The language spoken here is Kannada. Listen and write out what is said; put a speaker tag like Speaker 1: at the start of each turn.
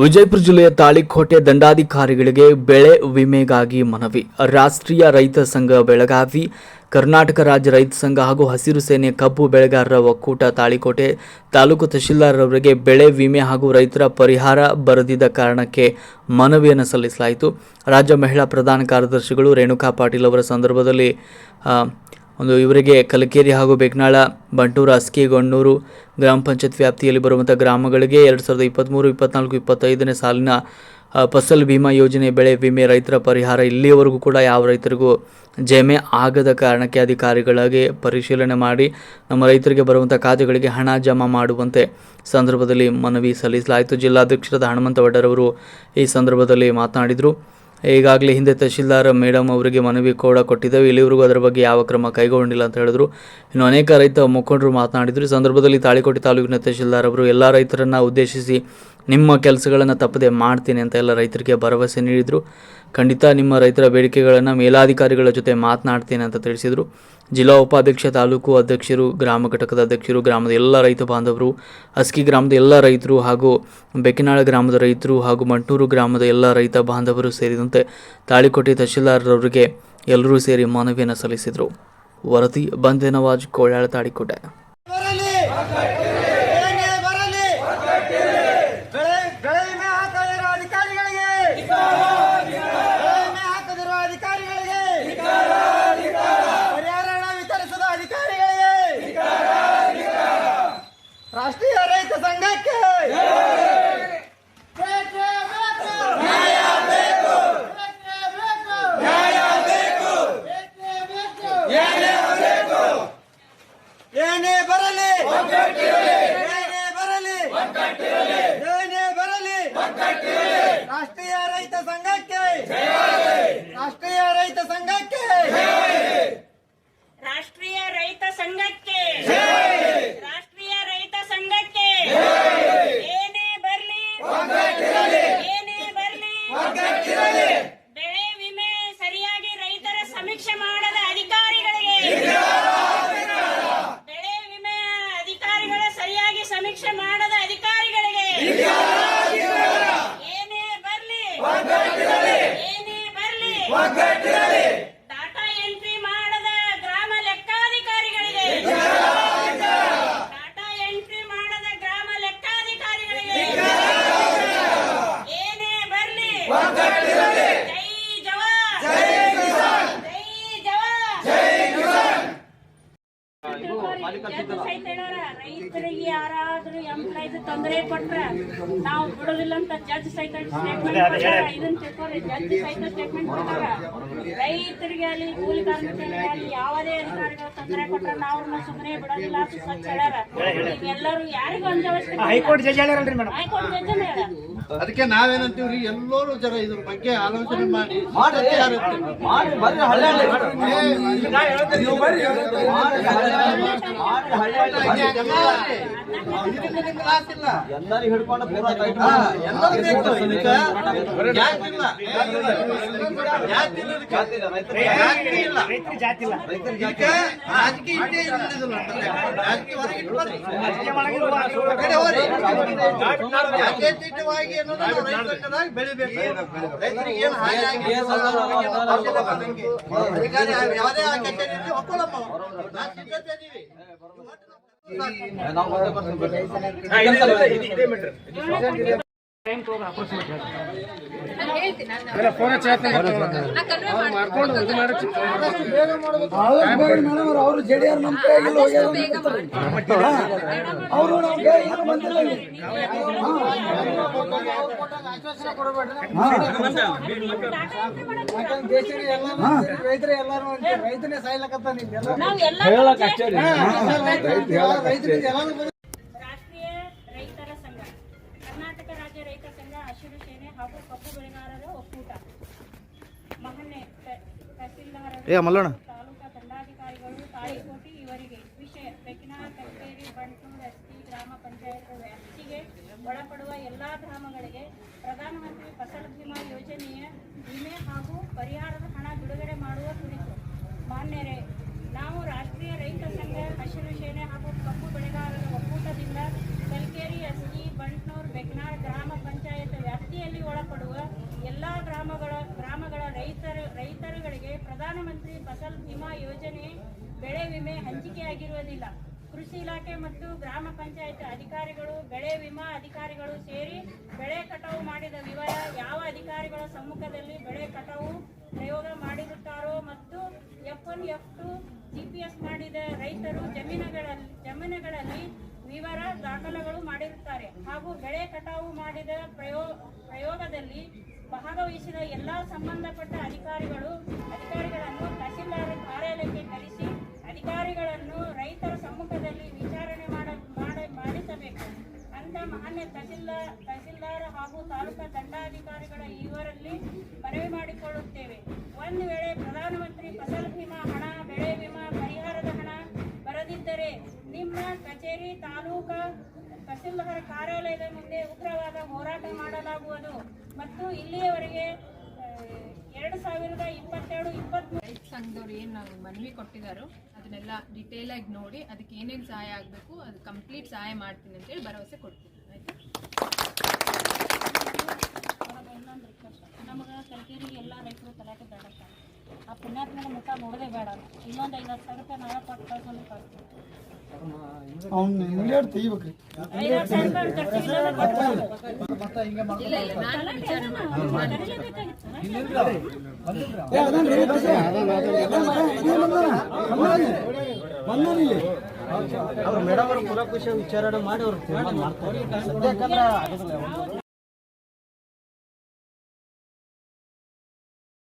Speaker 1: ವಿಜಯಪುರ ಜಿಲ್ಲೆಯ ತಾಳಿಕೋಟೆ ದಂಡಾಧಿಕಾರಿಗಳಿಗೆ ಬೆಳೆ ವಿಮೆಗಾಗಿ ಮನವಿ. ರಾಷ್ಟ್ರೀಯ ರೈತ ಸಂಘ ಬೆಳಗಾವಿ, ಕರ್ನಾಟಕ ರಾಜ್ಯ ರೈತ ಸಂಘ ಹಾಗೂ ಹಸಿರು ಸೇನೆ ಕಬ್ಬು ಬೆಳೆಗಾರರ ಒಕ್ಕೂಟ ತಾಳಿಕೋಟೆ ತಾಲೂಕು ತಹಶೀಲ್ದಾರರವರಿಗೆ ಬೆಳೆ ವಿಮೆ ಹಾಗೂ ರೈತರ ಪರಿಹಾರ ಬರದಿದ್ದ ಕಾರಣಕ್ಕೆ ಮನವಿಯನ್ನು ಸಲ್ಲಿಸಲಾಯಿತು. ರಾಜ್ಯ ಮಹಿಳಾ ಪ್ರಧಾನ ಕಾರ್ಯದರ್ಶಿಗಳು ರೇಣುಕಾ ಪಾಟೀಲ್ ಅವರ ಸಂದರ್ಭದಲ್ಲಿ ಒಂದು ಇವರಿಗೆ ಕಲಕೇರಿ ಹಾಗೂ ಬೆಕ್ನಾಳ, ಬಂಟೂರು ಅಸ್ಕಿಗೊಂಡೂರು ಗ್ರಾಮ ಪಂಚಾಯತ್ ವ್ಯಾಪ್ತಿಯಲ್ಲಿ ಬರುವಂಥ ಗ್ರಾಮಗಳಿಗೆ ಎರಡು ಸಾವಿರದ ಇಪ್ಪತ್ತ್ಮೂರು ಇಪ್ಪತ್ನಾಲ್ಕು, ಇಪ್ಪತ್ತೈದನೇ ಸಾಲಿನ ಫಸಲ್ ಬಿಮಾ ಯೋಜನೆ ಬೆಳೆ ವಿಮೆ ರೈತರ ಪರಿಹಾರ ಇಲ್ಲಿಯವರೆಗೂ ಕೂಡ ಯಾವ ರೈತರಿಗೂ ಜಮೆ ಆಗದ ಕಾರಣಕ್ಕೆ ಅಧಿಕಾರಿಗಳಾಗಿ ಪರಿಶೀಲನೆ ಮಾಡಿ ನಮ್ಮ ರೈತರಿಗೆ ಬರುವಂಥ ಖಾತೆಗಳಿಗೆ ಹಣ ಜಮಾ ಮಾಡುವಂತೆ ಸಂದರ್ಭದಲ್ಲಿ ಮನವಿ ಸಲ್ಲಿಸಲಾಯಿತು. ಜಿಲ್ಲಾಧ್ಯಕ್ಷರಾದ ಹನುಮಂತ ವಡ್ಡರವರು ಈ ಸಂದರ್ಭದಲ್ಲಿ ಮಾತನಾಡಿದರು. ಈಗಾಗಲೇ ಹಿಂದೆ ತಹಶೀಲ್ದಾರ್ ಮೇಡಮ್ ಅವರಿಗೆ ಮನವಿ ಕೂಡ ಕೊಟ್ಟಿದ್ದೇವೆ. ಇಲ್ಲಿವರೆಗೂ ಅದರ ಬಗ್ಗೆ ಯಾವ ಕ್ರಮ ಕೈಗೊಂಡಿಲ್ಲ ಅಂತ ಹೇಳಿದ್ರು. ಇನ್ನು ಅನೇಕ ರೈತ ಮುಖಂಡರು ಮಾತನಾಡಿದರು. ಈ ಸಂದರ್ಭದಲ್ಲಿ ತಾಳಿಕೋಟೆ ತಾಲೂಕಿನ ತಹಶೀಲ್ದಾರ್ ಅವರು, ಎಲ್ಲ ರೈತರನ್ನು ಉದ್ದೇಶಿಸಿ ನಿಮ್ಮ ಕೆಲಸಗಳನ್ನು ತಪ್ಪದೆ ಮಾಡ್ತೀನಿ ಅಂತ ಎಲ್ಲ ರೈತರಿಗೆ ಭರವಸೆ ನೀಡಿದರು. ಖಂಡಿತ ನಿಮ್ಮ ರೈತರ ಬೇಡಿಕೆಗಳನ್ನು ಮೇಲಾಧಿಕಾರಿಗಳ ಜೊತೆ ಮಾತನಾಡ್ತೀನಿ ಅಂತ ತಿಳಿಸಿದರು. ಜಿಲ್ಲಾ ಉಪಾಧ್ಯಕ್ಷ ತಾಲೂಕು ಅಧ್ಯಕ್ಷರು, ಗ್ರಾಮ ಘಟಕದ ಅಧ್ಯಕ್ಷರು, ಗ್ರಾಮದ ಎಲ್ಲ ರೈತ ಬಾಂಧವರು, ಅಸ್ಕಿ ಗ್ರಾಮದ ಎಲ್ಲ ರೈತರು ಹಾಗೂ ಬೆಕ್ಕಿನಾಳ ಗ್ರಾಮದ ರೈತರು ಹಾಗೂ ಮಂಟೂರು ಗ್ರಾಮದ ಎಲ್ಲ ರೈತ ಬಾಂಧವರು ಸೇರಿದಂತೆ ತಾಳಿಕೋಟೆ ತಹಶೀಲ್ದಾರರವರಿಗೆ ಎಲ್ಲರೂ ಸೇರಿ ಮನವಿಯನ್ನು ಸಲ್ಲಿಸಿದರು. ವರದಿ ಬಂದೆ ನವಾಜ್ ಕೋಳ್ಯಾಳ ತಾಳಿಕೋಟೆ
Speaker 2: ಬರಲಿ ಏನೇ ಬರಲಿ ಬೆಳೆ ಬೆಳೆ ವಿಮೆ ಹಾಕದಿರುವ ಅಧಿಕಾರಿಗಳಿಗೆ ಬೆಳೆ ವಿಮೆ ಹಾಕದಿರುವ ಅಧಿಕಾರಿಗಳಿಗೆ ಪರಿಹಾರ ಹಣ ವಿತರಿಸದ ಅಧಿಕಾರಿಗಳಿಗೆ ರಾಷ್ಟ್ರೀಯ ರೈತ ಸಂಘಕ್ಕೆ ಬೇಕೇ ಬೇಕು. ಬೇಕೇ ಬೇಕು. ಬೇಕೇ ಬೇಕು. ಏನೇ ಬರಲಿ ಏನೇ ಬರಲಿ ಏನೇ ಬರಲಿ ರಾಷ್ಟ್ರೀಯ ರೈತ ಸಂಘಕ್ಕೆ ರಾಷ್ಟ್ರೀಯ ರೈತ ಸಂಘಕ್ಕೆ
Speaker 3: ರಾಷ್ಟ್ರೀಯ ರೈತ ಸಂಘಕ್ಕೆ ರಾಷ್ಟ್ರೀಯ ರೈತ ಸಂಘಕ್ಕೆ ಏನೇ ಬರ್ಲಿ ಏನೇ ಬರ್ಲಿ ಬೆಳೆ ವಿಮೆ ಸರಿಯಾಗಿ ರೈತರ ಸಮೀಕ್ಷೆ ಮಾಡದ ಅಧಿಕಾರಿಗಳಿಗೆ ಬೆಳೆ ವಿಮೆ ಅಧಿಕಾರಿಗಳ ಸರಿಯಾಗಿ ಸಮೀಕ್ಷೆ ಮಾಡದ ಅಧಿಕಾರಿಗಳಿಗೆ ಏನೇ ಬರ್ಲಿ ಏನೇ ಬರ್ಲಿ ಡಾಟಾ ಎಂಟ್ರಿ ಮಾಡದ ಗ್ರಾಮ ಲೆಕ್ಕಾಧಿಕಾರಿಗಳಿಗೆ ಡಾಟಾ ಎಂಟ್ರಿ ಮಾಡದ ಗ್ರಾಮ ಲೆಕ್ಕಾಧಿಕಾರಿಗಳಿಗೆ ಏನೇ ಬರ್ಲಿ ಜೈ ಜವಾನ್ ಜೈ ಜವಾನ್ ಜಡ್ಜ್ ಸಹಿತ ಹೇಳ್ಯಾರ, ರೈತರಿಗೆ ಯಾರಾದ್ರೂ ಎಂಪ್ಲಾಯ್ಸ್ ತೊಂದರೆ ಕೊಟ್ರೆ ನಾವು ಬಿಡೋದಿಲ್ಲ ಅಂತ ಜಡ್ಜ್ ಸಹಿತ ಸ್ಟೇಟ್ಮೆಂಟ್ ಇದನ್ನ ತಿಳ್ಕೊರಿ ಜಡ್ಜ್ ಸಹಿತ ಸ್ಟೇಟ್ಮೆಂಟ್ ಕೊಟ್ಟಾರ. ರೈತರಿಗೆ ಅಲ್ಲಿ ಕೂಲಿ ಕಾರ್ಮಿಕರಿಗೆ ಅಲ್ಲಿ ಯಾವುದೇ ಅಧಿಕಾರಿಗಳು ತೊಂದರೆ ಕೊಟ್ರ ನಾವು ಅವ್ರನ್ನ ಸುಮ್ಮನೆ ಬಿಡೋದಿಲ್ಲ ಅಂತ ಸ್ವಚ್ಛ ಹೇಳ್ಯಾರ ಈಗ ಎಲ್ಲರೂ ಯಾರಿಗೂ ಅಂಜವಶ್ಯಕ ಹೈಕೋರ್ಟ್ ಜಡ್ಜ್ ಹೇಳ್ಯಾರಲ್ರಿ ಮೇಡಮ್ ಹೈಕೋರ್ಟ್ ಜಡ್ಜ್ ಹೇಳ್ಯಾರ
Speaker 4: ಅದಕ್ಕೆ ನಾವೇನಂತೀವ್ರಿ ಎಲ್ಲರೂ ಜರ ಇದ್ರ ಬಗ್ಗೆ ಆಲೋಚನೆ ಮಾಡಿ ಸತ್ಯ ಯಾರು ಲಾಸ್ ಇಲ್ಲ. ಇದಕ್ಕೆ. ಜಾತಿ ಇಲ್ಲ. ರಾಜಕೀಯ ಇರೋದಿಲ್ಲ ಅಂತಂದ್ರೆ. ರಾಜಕೀಯ ಹೊರಗೆ. ಜಾತ್ಯತೀತವಾಗಿ ಅನ್ನೋದು ನಾವು ರೈತ ಸಂಘದಾಗ ಬೆಳಿಬೇಕು. ರೈತರಿಗೆ ಏನು ಹಾನಿ ಯಾವುದೇ ಇರ್ಲಿ ಒಪ್ಕೊಳ್ಳಮ್ಮ ಇದೀವಿ.
Speaker 5: ಅವರು ಜೆಡಿಆರ್ ನಮ್ಮ ಕೈಯಲ್ಲಿ ಅವರು ಏನು ಬಂದಿಲ್ಲ ಇಲ್ಲಿ. ಹಾ.
Speaker 2: ರೈತನೇ ಸಾಯ್ಲಕತ್ತಾನ ರೈತರಿಗೆ ಎಲ್ಲಾನು ಬಂದು
Speaker 3: ರಾಷ್ಟ್ರೀಯ ರೈತರ ಸಂಘ ಕರ್ನಾಟಕ ರಾಜ್ಯ ರೈತ ಸಂಘ ಹಸಿರು ಸೇನೆ ಹಾಗೂ ಕಪ್ಪು ಬೆಳೆಗಾರರ ಒಕ್ಕೂಟ ಮಹನ್ನೆ ತಹಸೀಲ್ದಾರ ತಹಸೀಲ್ದಾರರು ತಾಲೂಕಾ ದಂಡಾಧಿಕಾರಿಗಳು ತಾಳಿಕೋಟಿ ಇವರಿಗೆ ವಿಷಯ. ಬೆಕ್ಕಿನ ಕಚೇರಿ ಬಂಟೂರು ಎಸ್ಟಿ ಗ್ರಾಮ ಪಂಚಾಯತ್ ವ್ಯಾಪ್ತಿಗೆ ಒಳಪಡುವ ಎಲ್ಲಾ ಗ್ರಾಮಗಳಿಗೆ ಪ್ರಧಾನಮಂತ್ರಿ ಫಸಲ್ ಭೀಮಾ ಯೋಜನೆಯ ವಿಮೆ ಹಾಗೂ ಪರಿಹಾರದ ಹಣ ಬಿಡುಗಡೆ ಮಾಡುವ ಕುರಿತು ಮಾನ್ಯರೇ ನಾವು ರಾಷ್ಟ್ರೀಯ ರೈತ ಸಂಘ ಹಸಿರು ಸೇನೆ ಹಾಗೂ ಕಬ್ಬು ಬೆಳೆಗಾರರ ಒಕ್ಕೂಟದಿಂದ ಕಲ್ಕೇರಿ ಎಸ್ಟಿ ಬಂಟ್ನೂರ್ ಬೆಕ್ನಾಳ್ ಗ್ರಾಮ ಪಂಚಾಯತ್ ವ್ಯಾಪ್ತಿಯಲ್ಲಿ ಒಳಪಡುವ ಎಲ್ಲಾ ಗ್ರಾಮಗಳ ಗ್ರಾಮಗಳ ರೈತರ ರೈತರುಗಳಿಗೆ ಪ್ರಧಾನಮಂತ್ರಿ ಫಸಲ್ ಬಿಮಾ ಯೋಜನೆ ಬೆಳೆ ವಿಮೆ ಹಂಚಿಕೆಯಾಗಿರುವುದಿಲ್ಲ. ಕೃಷಿ ಇಲಾಖೆ ಮತ್ತು ಗ್ರಾಮ ಪಂಚಾಯತ್ ಅಧಿಕಾರಿಗಳು, ಬೆಳೆ ವಿಮಾ ಅಧಿಕಾರಿಗಳು ಸೇರಿ ಬೆಳೆ ಕಟಾವು ಮಾಡಿದ ವಿವರ ಯಾವ ಅಧಿಕಾರಿಗಳ ಸಮ್ಮುಖದಲ್ಲಿ ಬೆಳೆ ಕಟಾವು ಪ್ರಯೋಗ ಮಾಡಿರುತ್ತಾರೋ ಮತ್ತು F one F two GPS ಮಾಡಿದ ರೈತರು ಜಮೀನುಗಳಲ್ಲಿ ಜಮೀನುಗಳಲ್ಲಿ ವಿವರ ದಾಖಲೆಗಳು ಮಾಡಿರುತ್ತಾರೆ. ಹಾಗೂ ಬೆಳೆ ಕಟಾವು ಮಾಡಿದ ಪ್ರಯೋ, ಪ್ರಯೋಗದಲ್ಲಿ ಭಾಗವಹಿಸಿದ ಎಲ್ಲಾ ಸಂಬಂಧಪಟ್ಟ ಅಧಿಕಾರಿಗಳು, ಅಧಿಕಾರಿಗಳನ್ನು ತಹಸೀಲ್ದಾರ್ ಕಾರ್ಯಾಲಯಕ್ಕೆ ಕರೆಸಿ, ಅಧಿಕಾರಿಗಳನ್ನು ರೈತರ ಸಮ್ಮುಖದಲ್ಲಿ ವಿಚಾರಣೆ ಮಾಡ, ಮಾಡ- ಮಾಡಿಸಬೇಕು. ಅಂತ ಮಾನ್ಯ ತಹಸೀಲ್ದಾರ್ ತಹಸೀಲ್ದಾರ್ ಹಾಗೂ ತಾಲೂಕಾ ದಂಡಾಧಿಕಾರಿಗಳ ಇವರಲ್ಲಿ ಮನವಿ ಮಾಡಿಕೊಳ್ಳುತ್ತೇವೆ. ಒಂದು ವೇಳೆ ಪ್ರಧಾನಮಂತ್ರಿ ಫಸಲ್ ಬಿಮಾ ಕಚೇರಿ ತಾಲೂಕಾ ತಹಸೀಲ್ದಾರ ಕಾರ್ಯಾಲಯದ ಮುಂದೆ ಉಗ್ರವಾದ ಹೋರಾಟ ಮಾಡಲಾಗುವುದು. ಮತ್ತು ಇಲ್ಲಿಯವರೆಗೆ ಎರಡು ಸಾವಿರದ ಇಪ್ಪತ್ತೆರಡು ಇಪ್ಪತ್ತ್
Speaker 6: ರೈತ ಸಂಘದವ್ರು ಏನು ನಾವು ಮನವಿ ಕೊಟ್ಟಿದ್ದಾರೋ ಅದನ್ನೆಲ್ಲ ಡಿಟೇಲ್ ಆಗಿ ನೋಡಿ ಅದಕ್ಕೆ ಏನೇನು ಸಹಾಯ ಆಗಬೇಕು ಅದು ಕಂಪ್ಲೀಟ್ ಸಹಾಯ ಮಾಡ್ತೀನಿ ಅಂತೇಳಿ ಭರವಸೆ ಕೊಡ್ತೀನಿ ಆಯ್ತಾ?
Speaker 3: ಒಳಗೆ ಇನ್ನೊಂದು ರಿಕ್ವೆಸ್ಟ್ ನಮಗೆ ಕಲ್ಕೇರಿಗೆ ಎಲ್ಲ ರೈತರು ತಲಾಟೆ ಬೇಡ ಆ ಪುಣ್ಯಾತ್ಮನ ಮುಖ ನೋಡೋದೇ ಬೇಡ. ಇನ್ನೊಂದು ಐವತ್ತು ಸಾವಿರ ರೂಪಾಯಿ ನಾಳೆ ಕೊಟ್ಟು ಕಳ್ಕೊಂಡು ಕಳ್ಸ್ತೀವಿ.
Speaker 5: ಅವ್ನು ಮುಳ್ಳಾಡ್ ತೆಗಿಬೇಕ್ರಿ ಅವ್ರ.
Speaker 2: ಅವ್ರು ಮೇಡಮ್ ಅವರು ಕುಲಕುಶ ವಿಚಾರ ಮಾಡಿ ಅವ್ರು ತೀರ್ಮಾನ ಮಾಡ್ತಾರೆ. ಸದ್ಯಕ್ಕಂದ್ರೆ